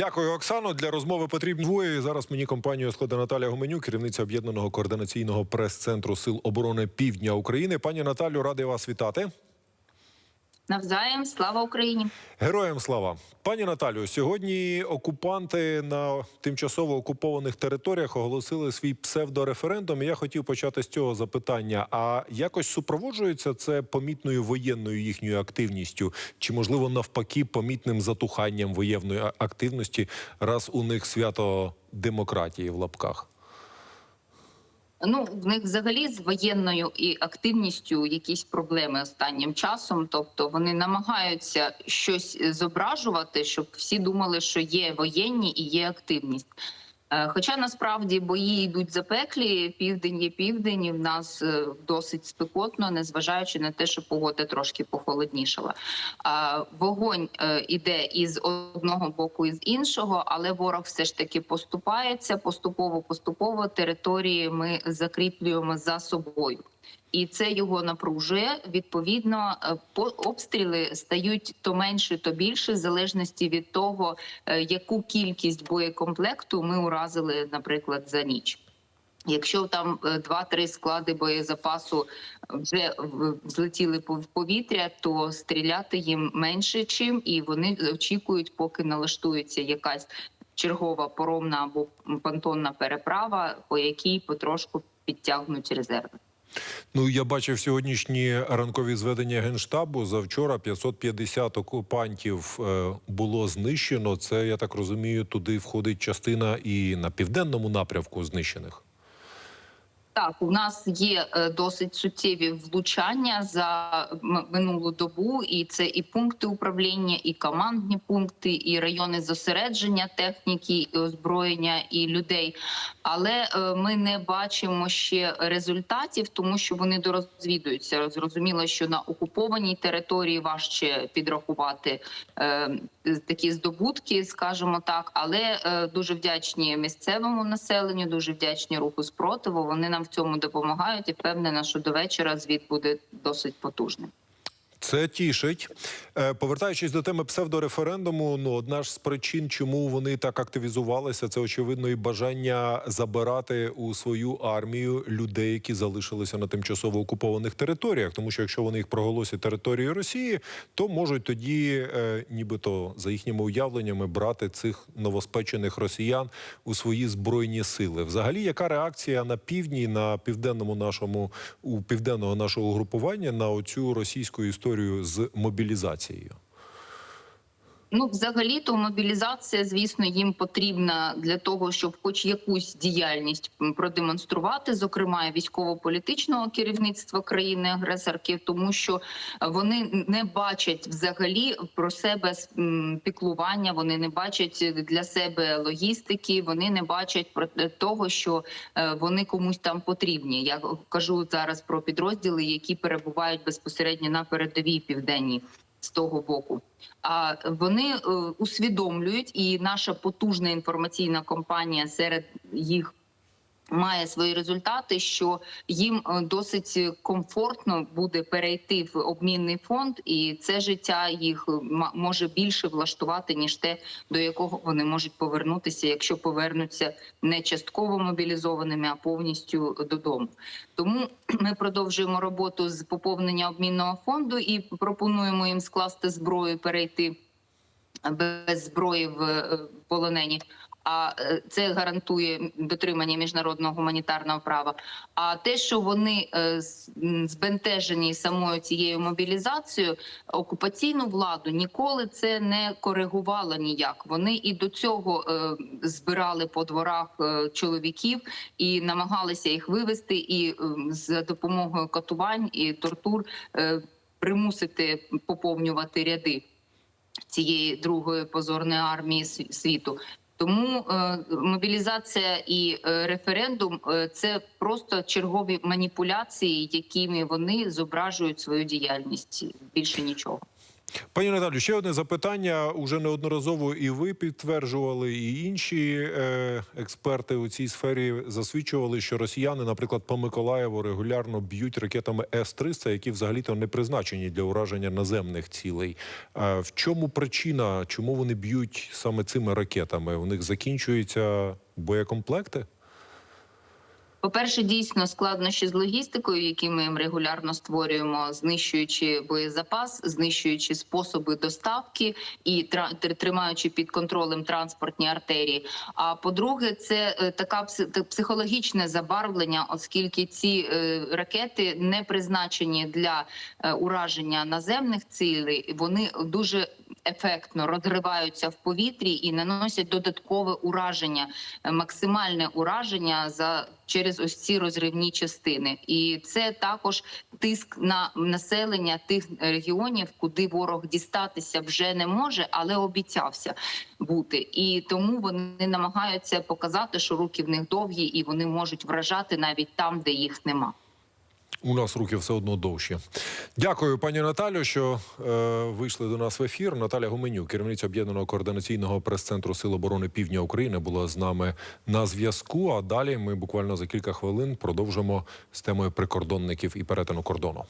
Дякую, Оксано. Для розмови потрібні двоє. Зараз мені компанію складе Наталя Гоменю, керівниця об'єднаного координаційного прес-центру Сил оборони Півдня України. Пані Наталю, радий вас вітати. Навзаєм, слава Україні. Героям слава, пані Наталю. Сьогодні окупанти на тимчасово окупованих територіях оголосили свій псевдореферендум. Я хотів почати з цього запитання. А якось супроводжується це помітною воєнною їхньою активністю, чи можливо навпаки помітним затуханням воєнної активності, раз у них свято демократії в лапках? Ну в них взагалі з воєнною і активністю якісь проблеми останнім часом. Тобто вони намагаються щось зображувати, щоб всі думали, що є воєнні і є активність. Е, Хоча насправді бої йдуть запеклі, південь є південь, і в нас е, досить спекотно, незважаючи на те, що погода трошки похолоднішала. Вогонь е, іде із одного боку і з іншого, але ворог все ж таки поступається поступово, поступово території ми закріплюємо за собою. І це його напружує. Відповідно, е, обстріли стають то менше, то більше, в залежності від того, е, яку кількість боєкомплекту ми уразили, наприклад, за ніч. Якщо там е, два-три склади боєзапасу вже злетіли в повітря, то стріляти їм менше чим, і вони очікують, поки налаштується якась чергова поромна або понтонна переправа, по якій потрошку підтягнуть резерви. Ну я бачив сьогоднішні ранкові зведення генштабу. Завчора 550 окупантів е, було знищено. Це я так розумію, туди входить частина і на південному напрямку знищених. Так, у нас є е, досить суттєві влучання за минулу добу, і це і пункти управління, і командні пункти, і райони зосередження техніки, і озброєння і людей. Але е, ми не бачимо ще результатів, тому що вони дорозвідуються. Зрозуміло, що на окупованій території важче підрахувати е, такі здобутки, скажімо так. Але дуже вдячні місцевому населенню, дуже вдячні руху спротиву. Вони нам в цьому допомагають і впевнена, що до вечора звіт буде досить потужним. Це тішить. Е, Повертаючись до теми псевдореферендуму, ну одна ж з причин, чому вони так активізувалися, це очевидно і бажання забирати у свою армію людей, які залишилися на тимчасово окупованих територіях. Тому що якщо вони їх проголосять територією Росії, то можуть тоді, е, нібито за їхніми уявленнями, брати цих новоспечених росіян у свої збройні сили. Взагалі, яка реакція на півдні, на південному нашому у південного нашого угрупування на оцю російську історію з мобілізацією? Ну, взагалі, то мобілізація, звісно, їм потрібна для того, щоб хоч якусь діяльність продемонструвати, зокрема військово-політичного керівництва країни-агресорки, тому що вони не бачать взагалі про себе піклування, вони не бачать для себе логістики, вони не бачать про того, що е, вони комусь там потрібні. Я кажу зараз про підрозділи, які перебувають безпосередньо на передовій південній з того боку. А вони е, усвідомлюють, і наша потужна інформаційна компанія серед їх має свої результати, що їм е, досить комфортно буде перейти в обмінний фонд, і це життя їх е, може більше влаштувати ніж те, до якого вони можуть повернутися, якщо повернуться не частково мобілізованими, а повністю додому. Тому ми продовжуємо роботу з поповнення обмінного фонду і пропонуємо їм скласти зброю, перейти без зброї в е, полонені. А е, це гарантує дотримання міжнародного гуманітарного права. А те, що вони е, збентежені самою цією мобілізацією, окупаційну владу ніколи це не коригувало ніяк. Вони і до цього е, збирали по дворах чоловіків і намагалися їх вивести, і за допомогою катувань і тортур примусити поповнювати ряди цієї другої позорної армії світу. Тому е, мобілізація і е, референдум е, це просто чергові маніпуляції, якими вони зображують свою діяльність. Більше нічого. Пані Наталю, ще одне запитання. Уже неодноразово і ви підтверджували, і інші е, експерти у цій сфері засвідчували, що росіяни, наприклад, по Миколаєву регулярно б'ють ракетами С-300, які взагалі-то не призначені для ураження наземних цілей. В чому причина? Чому вони б'ють саме цими ракетами? У них закінчуються боєкомплекти? По-перше, дійсно складнощі з логістикою, які ми їм регулярно створюємо, знищуючи боєзапас, знищуючи способи доставки і тримаючи під контролем транспортні артерії. А по-друге, це е, така пси- психологічне забарвлення, оскільки ці е, ракети не призначені для е, ураження наземних цілей. Вони дуже ефектно розриваються в повітрі і наносять додаткове ураження, е, максимальне ураження за через ось ці розривні частини, і це також тиск на населення тих регіонів, куди ворог дістатися вже не може, але обіцявся бути. І тому вони намагаються показати, що руки в них довгі, і вони можуть вражати навіть там, де їх нема. У нас руки все одно довші. Дякую, пані Наталю, що е, вийшли до нас в ефір. Наталя Гуменюк, керівниця об'єднаного координаційного прес-центру Сил оборони Півдня України, була з нами на зв'язку. А далі ми буквально за кілька хвилин продовжимо з темою прикордонників і перетину кордону.